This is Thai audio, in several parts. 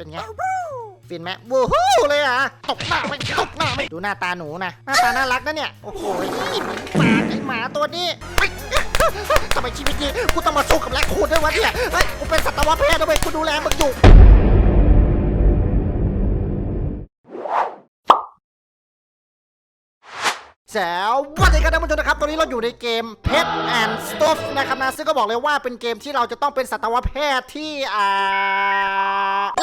เป็นไงฟินไหมวู้ฮู้เลยอะตกหน้าไม่ตกหน้าไม่ดูหน้าตาหนูนะหน้าตาน่ารักนะเนี่ยโอ้โหหมาไอหมาตัวนี้เฮ้ยทำไมชีวิตนี้กูต้องมาสู้กับแรคคูนด้วยวะเนี่ยเฮ้ยกูเป็นสัตวแพทย์ด้วยกูดูแลมึงอยู่ แจ๋ววันนี้ครับท่านผู้ชมนะครับ ตอนนี้เราอยู่ในเกม Pet and Stuff นะครับนะ ซึ่งก็บอกเลยว่าเป็นเกมที่เราจะต้องเป็นสัตวแพทย์ที่อ่า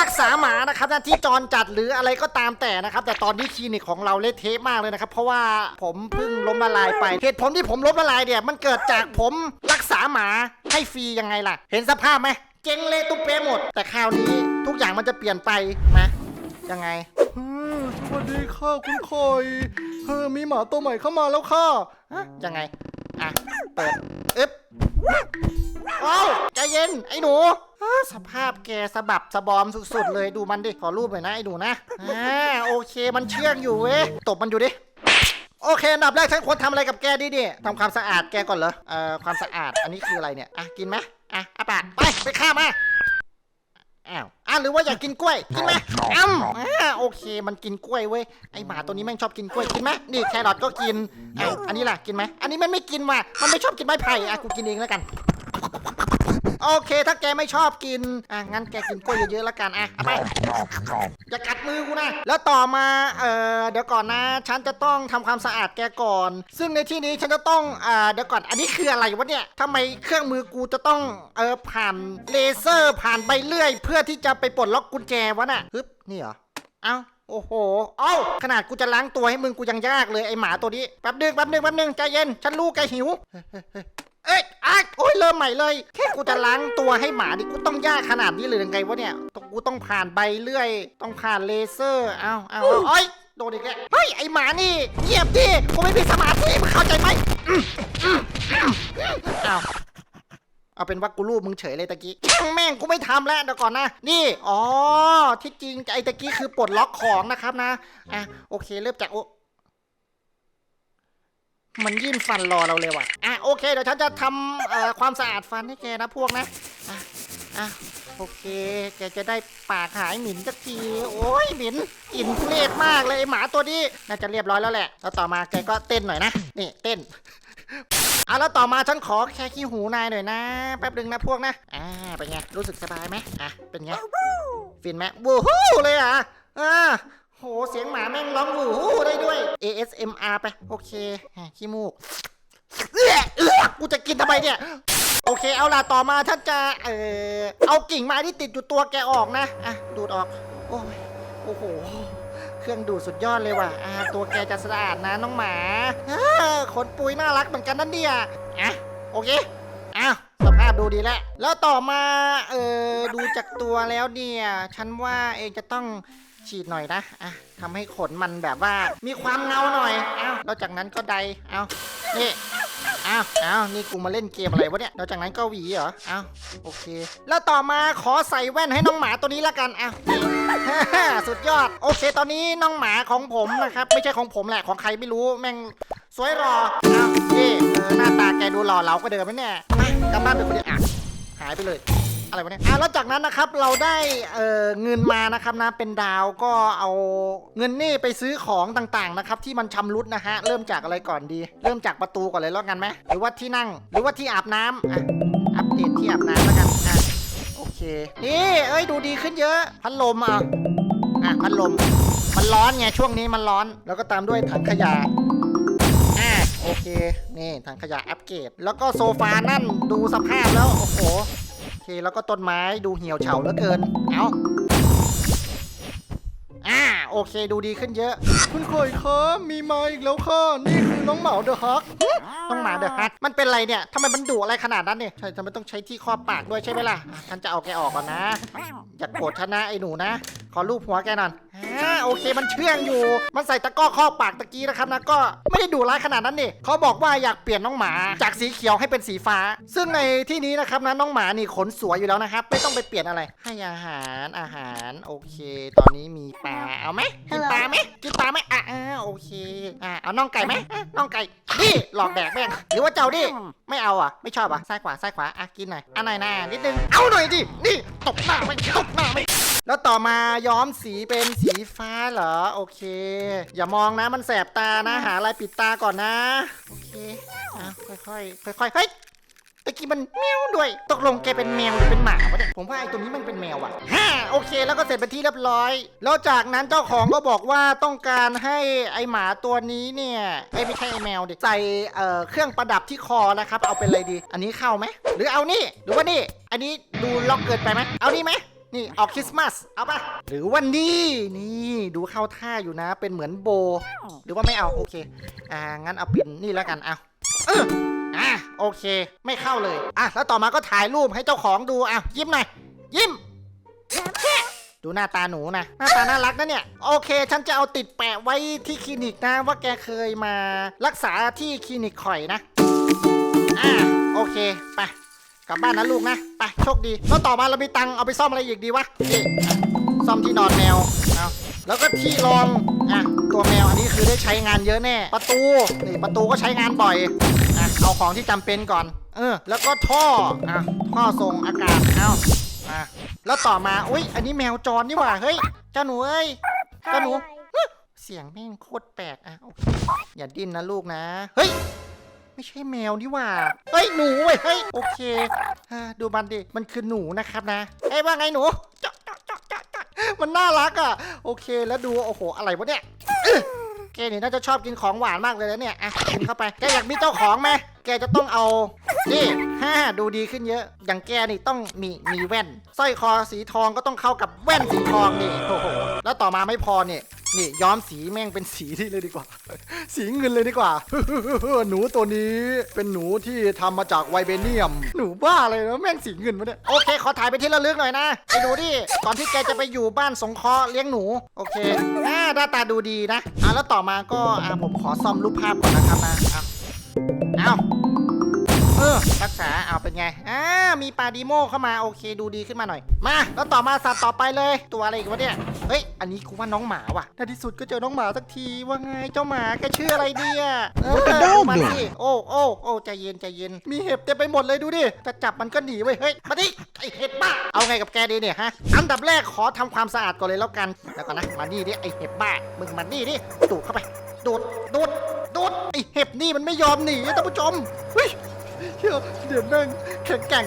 รักษาหมานะครับนะที่จรจัดหรืออะไรก็ตามแต่นะครับ แต่ตอนนี้คลินิกของเราเละเทะมากเลยนะครับ เพราะว่าผมเพิ่งล้มละลายไป เหตุผลที่ผมล้มละลายเนี่ย มันเกิดจากผมรักษาหมาให้ฟรียังไงล่ะ เห็นสภาพไหม เจ๊งเละตุ้มเป๊ะหมด แต่คราวนี้ทุกอย่างมันจะเปลี่ยนไปนะ ยังไงอืมสวัสดีค่ะคุณคอยเออมีหมาตัวใหม่เข้ามาแล้วค่ะฮะยังไง อะ เปิดอึ๊บโอ้าวใจเย็น ไอ้หนูอ้าสภาพแกสะบับสะบอมสุดๆ เลยดูมันดิ ขอรูปหน่อยนะ ไอ้หนูนะ อ่า โอเคมันเชื่องอยู่เว้ย ตบมันอยู่ดิ โอเคอันดับแรกฉันควรทำอะไรกับแกดีดิทำความสะอาดแกก่อนเหรอ เอ่อ ความสะอาด อันนี้คืออะไรเนี่ย อะ กินไหมอะอาปากไป ไปฆ่ามา อ้าวอะหรือว่าอยากกินกล้วย กินไหมอ้ำอ่าโอเค มันกินกล้วยเว้ย ไอหมาตัวนี้แม่งชอบกินกล้วย กินไหมนี่แครอทก็กินไอะอันนี้ล่ะ กินไหม อันนี้มันไม่กินว่ะ มันไม่ชอบกินไม้ไผ่อะกูกินเองแล้วกัน โอเค ถ้าแกไม่ชอบกิน อะ งั้นแกกินกล้วยเยอะๆแล้วกัน อะเอาไป อย่ากัดมือกูนะ แล้วต่อมา เอ่อ เดี๋ยวก่อนนะ ฉันจะต้องทำความสะอาดแกก่อน ซึ่งในที่นี้ฉันจะต้อง อ่า เดี๋ยวก่อน อันนี้คืออะไรวะเนี่ยทำไมเครื่องมือกูจะต้อง เออผ่านเลเซอร์ผ่านใบเลื่อย เพื่อที่จะไปปลดล็อกกุญแจวะน่ะฮึบ นี่เหรอ เอ้า โอ้โห เอ้า ขนาดกูจะล้างตัวให้มึงกูยังยากเลยไอหมาตัวนี้ แป๊บนึงแป๊บนึงแป๊บนึงใจเย็น ฉันรู้แกหิว เเอ้ยอะโอ้ยเริ่มใหม่เลย แค่กูจะล้างตัวให้หมาดิกูต้องยากขนาดนี้เลยยังไงวะเนี่ยต้องกูต้องผ่านใบเลื่อย ต้องผ่านเลเซอร์เอ้าเอ้าเอ้าโอ้ยโดนอีกแล้วเฮ้ยไอหมานี่เงียบดิกูไม่มีสมาธิมึงเข้าใจไหมอืมอืมอืมเอ้าเอาเป็นว่ากูรูปมึงเฉยเลยตะกี้ช่างแม่งกูไม่ทำแล้วเดี๋ยวก่อนนะ นี่ อ๋อ ที่จริงไอ้ตะกี้คือปลดล็อกของนะครับนะ อะ โอเค เริ่มจากโอ มันยื่นฟันรอเราเลยว่ะ อะโอเคเดี๋ยวฉันจะทำเอ่อความสะอาดฟันให้แกนะพวกนะ อะอะโอเค แกจะได้ปากหายหมิ่นสักที โอ้ยหมิ่นกลิ่นทุเรศมากเลยไอ้หมาตัวนี้ น่าจะเรียบร้อยแล้วแหละ แล้วต่อมาแกก็เต้นหน่อยนะ นี่เต้นอะแล้วต่อมาฉันขอแค่ขี้หูนายหน่อยนะ แป๊บหนึงนะพวกนะ อ่า เป็นไง รู้สึกสบายไหมอะ เป็นไง ฟินไหมวู้ฮู้เลยอะอ่า โห เสียงหมาแม่งร้องวู้ฮู้ได้ด้วย ASMR ไป โอเคขี้มูกเอื้อเอื้อกูจะกินทำไมเนี่ย โอเค เอาล่ะ ต่อมาท่านจะเออเอากิ่งไม้ที่ติดอยู่ตัวแกออกนะ อะ ดูดออก โอ้ยโอ้โห เครื่องดูดสุดยอดเลยว่ะ อ่า ตัวแกจะสะอาดนะน้องหมาอ่าขนปุยน่ารักเหมือนกันนั่นเนี่ย อะ โอเค อ้าวสภาพดูดีแล้ว แล้วต่อมา เออดูจากตัวแล้วเนี่ย ฉันว่าเองจะต้อง ฉีดหน่อยนะอะทำให้ขนมันแบบว่ามีความเงาหน่อยเอ้าแล้วจากนั้นก็ใดเอ้านี่อ้าวอ้าวนี่กูมาเล่นเกมอะไรวะเนี่ยแล้วจากนั้นก็หวีเหรอ อ้าว โอเค แล้วต่อมาขอใส่แว่นให้น้องหมาตัวนี้ละกัน อ้าวนี่สุดยอด โอเค ตอนนี้น้องหมาของผมนะครับ ไม่ใช่ของผมแหละ ของใครไม่รู้ แม่งสวยหรอ อ้าวนี่เออหน้าตาแกดูหล่อเหลาก็เดิมไหมเนี่ยกลับบ้านเป็นคนเดียวอะหายไปเลย อะไรวะเนี่ยอะแล้วจากนั้นนะครับเราได้เอ่อเงินมานะครับนะเป็นดาวก็เอาเงินนี่ไปซื้อของต่างๆนะครับที่มันชำรุดนะฮะเริ่มจากอะไรก่อนดี เริ่มจากประตูก่อนเลยแล้วกันไหมหรือว่าที่นั่ง หรือว่าที่อาบน้ำอะอัปเดตที่อาบน้ำแล้วกันอะโอเคนี่เอ้ยดูดีขึ้นเยอะพัดลมอะอะพัดลม มันร้อนไงช่วงนี้มันร้อน แล้วก็ตามด้วยถังขยะอ่าโอเคนี่ถังขยะอัปเกรดแล้วก็โซฟานั่นดูสภาพแล้วโอ้โหโอ เคแล้วก็ต้นไม้ดูเหี่ยวเฉาเหลือเกิน เอาอ่าโอเคดูดีขึ้นเยอะ คุณคอยคะมีมาอีกแล้วค่ะ นี่คือน้องเหมาเดอะฮักต้องมาเดอะฮัทมันเป็นอะไรเนี่ยทำไมมันดุอะไรขนาดนั้นเนี่ยใช่ทำไมต้องใช้ที่ครอบปากด้วยใช่ไหมล่ะอะฉันจะเอาแกออกก่อนนะ อย่าโกรธฉันนะไอ้หนูนะ ขอรูปหัวแกหน่อยอ่า โอเคมันเชื่องอยู่ มันใส่ตะกร้อครอบปากตะกี้นะครับนะก็ไม่ได้ดุร้ายขนาดนั้นนี่เขาบอกว่าอยากเปลี่ยนน้องหมาจากสีเขียวให้เป็นสีฟ้า ซึ่งในที่นี้นะครับนะน้องหมานี่ขนสวยอยู่แล้วนะครับ ไม่ต้องไปเปลี่ยนอะไร ให้อาหารอาหารโอเค ตอนนี้มีปลาเอาไหมกินปลาไหมกินปลาไหมอะอ่าโอเคอ่าเอาน่องไก่ไหมอะน่องไก่นี่หลอกแดกแม่งหรือว่าเจ้าดิไม่เอาอะไม่ชอบอะซ้ายขวาซ้ายขวาอะกินหน่อยอะหน่อยนะนิดนึงเอาหน่อยดินี่ตบหน้าไม่ตบหน้าไม่ แล้วต่อมาย้อมสีเป็นสีฟ้าเหรอ โอเค อย่ามองนะมันแสบตานะ หาอะไรปิดตาก่อนนะ โอเคอะค่อยๆค่อยๆเฮ้ยตะกี้มันแมวด้วย ตกลงแกเป็นแมวหรือเป็นหมาวะเนี่ย ผมว่าไอ้ตัวนี้มันเป็นแมวว่ะฮ่าโอเค แล้วก็เสร็จเป็นที่เรียบร้อย แล้วจากนั้นเจ้าของก็บอกว่าต้องการให้ไอหมาตัวนี้เนี่ยเอ้ไม่ใช่ไอแมวดิ ใส่เอ่อเครื่องประดับที่คอนะครับ เอาเป็นอะไรดี อันนี้เข้าไหม หรือเอานี่ หรือว่านี่ อันนี้ดูล็อกเกินไปไหม เอานี่ไหม นี่ออกคริสต์มาสเอาปะหรือว่านี่นี่ดูเข้าท่าอยู่นะ เป็นเหมือนโบ หรือว่าไม่เอาโอเค อ่างั้นเอาเป็นนี่แล้วกันเอาอออะโอเค ไม่เข้าเลยอะแล้วต่อมาก็ถ่ายรูปให้เจ้าของดูอะยิ้มหน่อยยิ้มดูหน้าตาหนูนะหน้าตาน่ารักนะเนี่ย โอเค ฉันจะเอาติดแปะไว้ที่คลินิกนะ ว่าแกเคยมารักษาที่คลินิกข่อยนะ อ่าโอเค ไป กลับบ้านนะลูกนะ ไปโชคดี แล้วต่อมาเรามีตังค์เอาไปซ่อมอะไรอีกดีวะนี่อะซ่อมที่นอนแมวเอาแล้วก็ที่รองอะตัวแมวอันนี้คือได้ใช้งานเยอะแน่ ประตูนี่ประตูก็ใช้งานบ่อยอะเอาของที่จำเป็นก่อน เออ แล้วก็ท่ออะท่อส่งอากาศเอาอะแล้วต่อมาอุ้ยอันนี้แมวจรนี่หว่าเฮ้ยเจ้าหนูเอ้ยเจ้าหนูเสียงแม่งโคตรแปลกอะโอเคอย่าดิ้นนะลูกนะ เฮ้ย ไม่ใช่แมวนี่หว่าเฮ้ยหนูเว้ยเฮ้ยโอเคอ่าดูมันดิมันคือหนูนะครับนะเอ้ยว่าไงหนูจ๊อกจ๊อกจ๊อกจ๊อกจ๊อกมันน่ารักอะโอเคแล้วดูโอ้โหอะไรวะเนี่ยอื้อแกนี่น่าจะชอบกินของหวานมากเลยนะเนี่ยอะกินเข้าไปแกอยากมีเจ้าของไหมแกจะต้องเอานี่ฮ่าดูดีขึ้นเยอะ อย่างแกนี่ต้องมีมีแว่นสร้อยคอสีทองก็ต้องเข้ากับแว่นสีทองนี่โอ้โห แล้วต่อมาไม่พอเนี่ยนี่ย้อมสีแม่งเป็นสีที่เลยดีกว่า สีเงินเลยดีกว่า หนูตัวนี้เป็นหนูที่ทำมาจากไวเบเนียม หนูบ้าเลยนะแม่งสีเงินวะเนี่ยโอเค ขอถ่ายไปที่ระลึกหน่อยนะไปดูดิก่อนที่แกจะไปอยู่บ้านสงเคราะห์เลี้ยงหนู โอเคอ่าหน้าตาดูดีนะอ่าแล้วต่อมาก็อ่าผมขอซ่อมรูปภาพก่อนนะครับนะเอาเอา เออรักษาเอาเป็นไงอ่ามีปลาดีโมเข้ามาโอเคดูดีขึ้นมาหน่อย มาแล้วต่อมาสัตว์ต่อไปเลย ตัวอะไรอีกวะเนี่ยเฮ้ยอันนี้กูว่าน้องหมาว่ะในที่สุดก็เจอน้องหมาสักทีว่าไงเจ้าหมาแกชื่ออะไรเนี่ยเออ What the dog มา doing? สิโอ้โอ้โอ้ใจเย็นใจเย็น มีเห็บเต็มไปหมดเลยดูดิจะจับมันก็หนีเว้ยเฮ้ยมาดิไอเห็บบ้าเอาไงกับแกดีเนี่ยฮะอันดับแรกขอทำความสะอาดก่อนเลยแล้วกันแล้วก่อนนะมานี่ดิไอเห็บบ้ามึงมานี่ดิดูดเข้าไปดูดดูดดูดไอเห็บนี่มันไม่ยอมหนีท่านผู้ชมเฮ้ย เหี้ยเดี๋ยวแม่งแข็งแกร่ง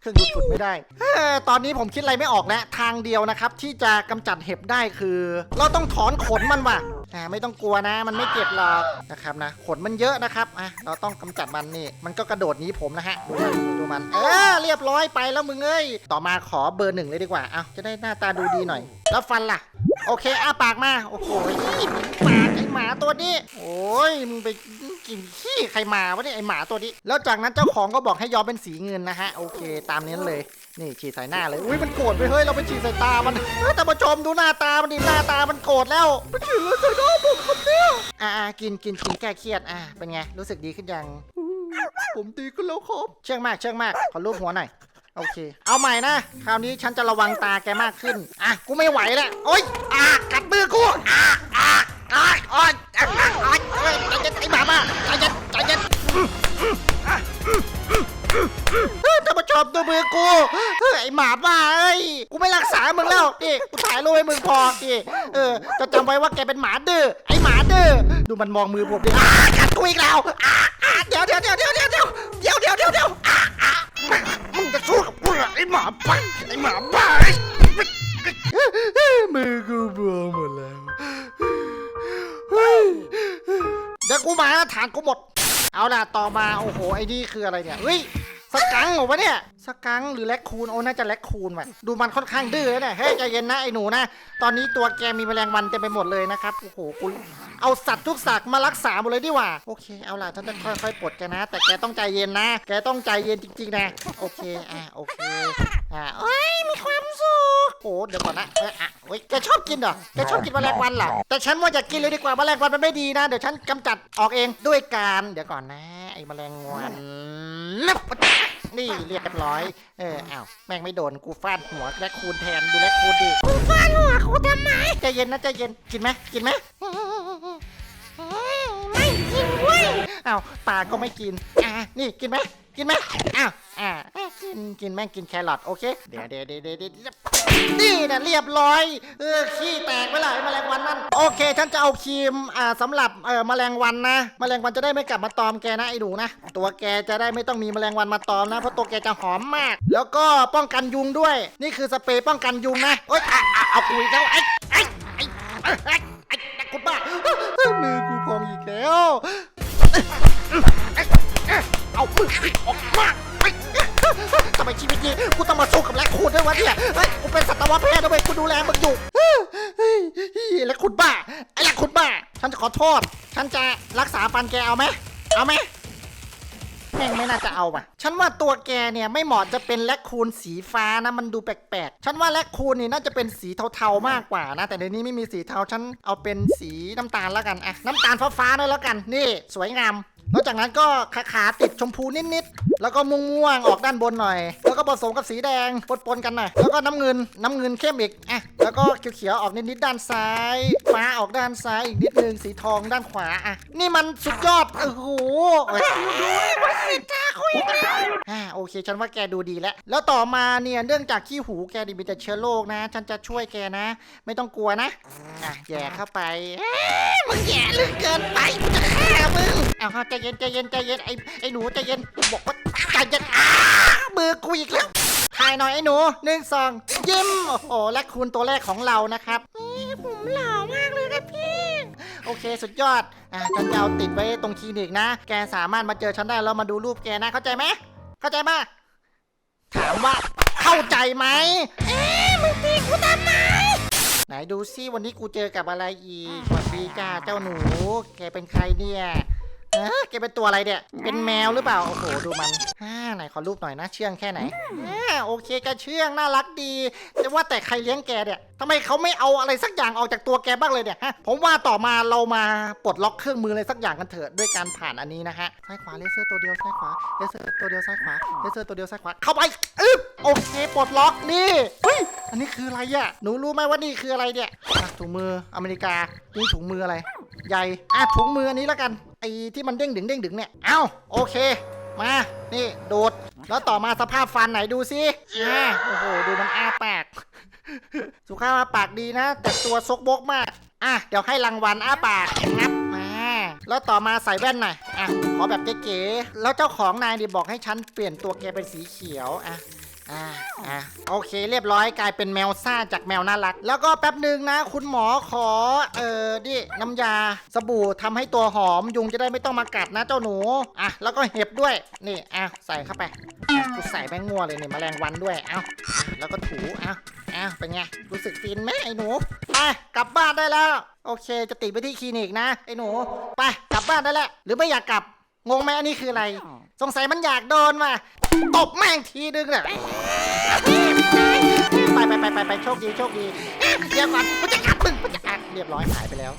เครื่องดูดฝุ่นไม่ได้เอ้อตอนนี้ผมคิดอะไรไม่ออกแล้วทางเดียวนะครับ ที่จะกำจัดเห็บได้คือ เราต้องถอนขนมันว่ะอ่าไม่ต้องกลัวนะ มันไม่เจ็บหรอกนะครับนะขนมันเยอะนะครับอะเราต้องกำจัดมันนี่ มันก็กระโดดหนีผมนะฮะดูมันดูมัน เออเรียบร้อยไปแล้วมึงเอ้ยต่อมาขอเบอร์หนึ่งเลยดีกว่าเอาจะได้หน้าตาดูดีหน่อย แล้วฟันล่ะ โอเคอ้าปากมา โอ้โหปากไอหมาตัวนี้ โอ้ยมึงไป กินขี้ใครมาวะเนี่ยไอหมาตัวนี้ แล้วจากนั้นเจ้าของก็บอกให้ย้อมเป็นสีเงินนะฮะ โอเค ตามนี้เลย นี่ฉีดใส่หน้าเลย อุ้ยมันโกรธไปเฮ้ย เราไปฉีดใส่ตา มันแต่มาชมดูหน้าตา มันดิหน้าตา มันโกรธแล้วไปฉีดแล้วใส่หน้าผมคนเนี้ยอ่ากินกินกินแก้เครียด อ่าเป็นไง รู้สึกดีขึ้นยัง ผมดีขึ้นแล้วครับ เชื่องมาก เชื่องมาก ขอรูปหัวหน่อยโอเค เอาใหม่นะ คราวนี้ฉันจะระวังตาแกมากขึ้น อะ กูไม่ไหวแล้ว โอ๊ย อะ กัดมือกู อะ อะอะอะอะอะอะเฮ้ยใจเย็นไอ้หมาบ้าใจเย็นใจเย็นอืมอืมอะอืมอืมอืมเฮ้ยท่านผู้ชมดูมือกูเฮ้ยไอ้หมาบ้าเอ้ยกูไม่รักษามึงแล้วนี่กูถ่ายรูปให้มึงพอนี่เออจะจำไว้ว่าแกเป็นหมาดื้อไอ้หมาดื้อดูมันมองมือผมดิอะกัดกูอีกแล้วอะอะเดี๋ยวเดี๋ยวเดี๋ยวเดี๋ยวเดี๋ยวเดี๋ยวเดี๋ยวเดี๋ยวเดี๋ยวเดี๋ยวอะอะมึงจะสู้กับกูเหรอไอ้หมาบ้าไอ้หมาบ้าไอ้มือกูบวมหมดแล้ว เดี๋ยวกูมาฐานกูหมด เอาล่ะต่อมาโอ้โหไอ้นี่คืออะไรเนี่ยเฮ้ยสกังเหรอวะเนี่ย สกังหรือแลคคูนโอ้น่าจะแลคคูนว่ะดูมันค่อนข้างดื้อเนี่ยเฮ้ยใจเย็นนะไอ้หนูนะ ตอนนี้ตัวแกมีแมลงวันเต็มไปหมดเลยนะครับโอ้โหกูเอาสัตว์ทุกสัตว์มารักษาหมดเลยดีกว่าโอเคเอาล่ะฉันจะค่อยๆปลดแกนะ แต่แกต้องใจเย็นนะ แกต้องใจเย็นจริงๆนะโอเคอะโอเคอะเอ้ยมีความสุขโอ้เดี๋ยวก่อนนะเอออะเฮ้ยแกชอบกินเหรอแกชอบกินแมลงวันเหรอแต่ฉันว่าอย่ากินเลยดีกว่าแมลงวันมันไม่ดีนะเดี๋ยวฉันกำจัดออกเองด้วยการเดี๋ยวก่อนนะ ไอ้แมลงวัน นับนี่เรียบร้อย เอออ้าวแม่งไม่โดนกูฟาดหัวแลกคูนแทนดูแลกคูนดิกูฟาดหัวกูทำไมใจเย็นนะใจเย็นกินไหมกินไหมไม่กินเว้ยอ้าวปลาก็ไม่กินอะนี่กินไหมกินไหมอ้าวอ่าอะกินกินแม่งกินแครอทโอเค เดี๋ยวเดี๋ยวเดี๋ยวเดี๋ยวเดี๋ยวนี่นะ เรียบร้อย เออขี้แตกไปเลยแมลงวันนั่นโอเคฉันจะเอาครีมอ่าสำหรับเออแมลงวันนะ แมลงวันจะได้ไม่กลับมาตอมแกนะไอ้หนูนะ ตัวแกจะได้ไม่ต้องมีแมลงวันมาตอมนะเพราะตัวแกจะหอมมาก แล้วก็ป้องกันยุงด้วย นี่คือสเปรย์ป้องกันยุงนะโอ๊ยอะอะเอาคุยแล้วไอ้ไอ้ไอ้ไอ้ไอ้ไอ้ไอ้คุณบ้ามือกูพองอีกแล้วเอาอออกมาไอ้ ทำไมชีวิตนี้กูต้องมาสู้กับแรคคูนด้วยวะเนี่ยเฮ้ยกูเป็นสัตวแพทย์ด้วยกูดูแลมึงอยู่เฮ้ยเฮ้ยแรคคูนบ้าไอ้แรคคูนบ้า ฉันจะขอโทษ ฉันจะรักษาฟันแกเอาไหมเอาไหมแม่งไม่น่าจะเอาว่ะ ฉันว่าตัวแกเนี่ยไม่เหมาะจะเป็นแรคคูนสีฟ้านะมันดูแปลกๆ ฉันว่าแรคคูนนี่น่าจะเป็นสีเทาๆมากกว่านะ แต่เดี๋ยวนี้ไม่มีสีเทา ฉันเอาเป็นสีน้ำตาลแล้วกันอะน้ำตาลฟ้าๆด้วยแล้วกัน นี่ สวยงาม นอกจากนั้นก็ขาขาติดชมพูนิดๆ แล้วก็ม่วงๆ ออกด้านบนหน่อย ก็ผสมกับสีแดงปนๆกันหน่อยแล้วก็น้ำเงินน้ำเงินเข้มอีกอะแล้วก็เขียวๆออกนิดๆด้านซ้ายฟ้าออกด้านซ้ายอีกนิดนึงสีทองด้านขวาอะนี่มันสุดยอดโอ้โหดูว่าสีตาคุยอ่าโอเค ฉันว่าแกดูดีแล้ว แล้วต่อมาเนี่ยเนื่องจากขี้หูแกดิมีแต่เชื้อโรคนะ ฉันจะช่วยแกนะ ไม่ต้องกลัวนะอะแย่เข้าไปเอ้ยมึงแย่เหลือเกินไปกูจะฆ่ามึงเอาเข้าใจเย็นใจเย็นใจเย็นไอ้ไอ้หนูใจเย็นบอกว่า ใจเย็นอ้ามือกูอีกแล้ว ถ่ายหน่อยไอ้หนูหนึ่งสองยิ้ม โอ้โห และคุณตัวแรกของเรานะครับนี่ผมหล่อมากเลยครับพี่ โอเคสุดยอด อะฉันจะเอาติดไว้ตรงคลินิกนะ แกสามารถมาเจอฉันได้แล้วมาดูรูปแกนะ เข้าใจไหม เข้าใจไหมถามว่าเข้าใจไหม เอ๊ะมึงตีกูทำไม ไหนดูซิวันนี้กูเจอกับอะไรอีกสวัสดีจ้าเจ้าหนู แกเป็นใครเนี่ยเออ แกเป็นตัวอะไรเนี่ย เป็นแมวหรือเปล่า โอ้โห ดูมันอ่าไหนขอรูปหน่อยนะเชื่องแค่ไหนอ่าโอเคแกเชื่องน่ารักดี แต่ว่าแต่ใครเลี้ยงแกเนี่ยทำไมเขาไม่เอาอะไรสักอย่างออกจากตัวแกบ้างเลยเนี่ยฮะ ผมว่าต่อมาเรามาปลดล็อกเครื่องมืออะไรสักอย่างกันเถอะด้วยการผ่านอันนี้นะฮะ ซ้ายขวาเลเซอร์ตัวเดียวซ้ายขวา เลเซอร์ตัวเดียวซ้ายขวา เลเซอร์ตัวเดียวซ้ายขวา เข้าไปอึ๊บโอเคปลดล็อกนี่เฮ้ย อันนี้คืออะไรอะหนูรู้ไหมว่านี่คืออะไรเนี่ยอะถุงมืออเมริกา นี่ถุงมืออะไร ใหญ่อะถุงมืออันนี้แล้วกันไอ้ที่มันเด้งดึงเด้งดึงเนี่ยเอ้าโอเค มานี่โดดแล้วต่อมาสภาพฟันไหนดูสิอ่าโอ้โหดูมันอ้าปากสุขภาพปากดีนะ แต่ตัวซกบกมากอะเดี๋ยวให้รางวัลอ้าปากงับมาแล้วต่อมาใส่แว่นหน่อยอะขอแบบเก๋ๆแล้วเจ้าของนายดิบอกให้ฉันเปลี่ยนตัวแกเป็นสีเขียวอะ อ่าอ่าโอเคเรียบร้อยกลายเป็นแมวซ่าจากแมวน่ารัก แล้วก็แป๊บหนึ่งนะ คุณหมอขอ เอ่อดิน้ำยาสบู่ทำให้ตัวหอมยุงจะได้ไม่ต้องมากัดนะเจ้าหนูอะแล้วก็เห็บด้วยนี่อะใส่เข้าไปอะกูใส่แมงงัวเลยเนี่ยแมลงวันด้วยเอ้าแล้วก็ถูเอ้าเอ้าเป็นไงรู้สึกฟินไหมไอ้หนูไปกลับบ้านได้แล้ว โอเค จะติดไปที่คลินิกนะไอ้หนู ไปกลับบ้านได้แล้วหรือไม่อยากกลับ งงไหมอันนี้คืออะไร สงสัยมันอยากโดนว่ะตบแม่งทีนึงเนี่ยไปไปไปไปไปโชคดีโชคดีเดี๋ยวก่อนมันจะกัดมึงมันจะอะเรียบร้อยหายไปแล้ว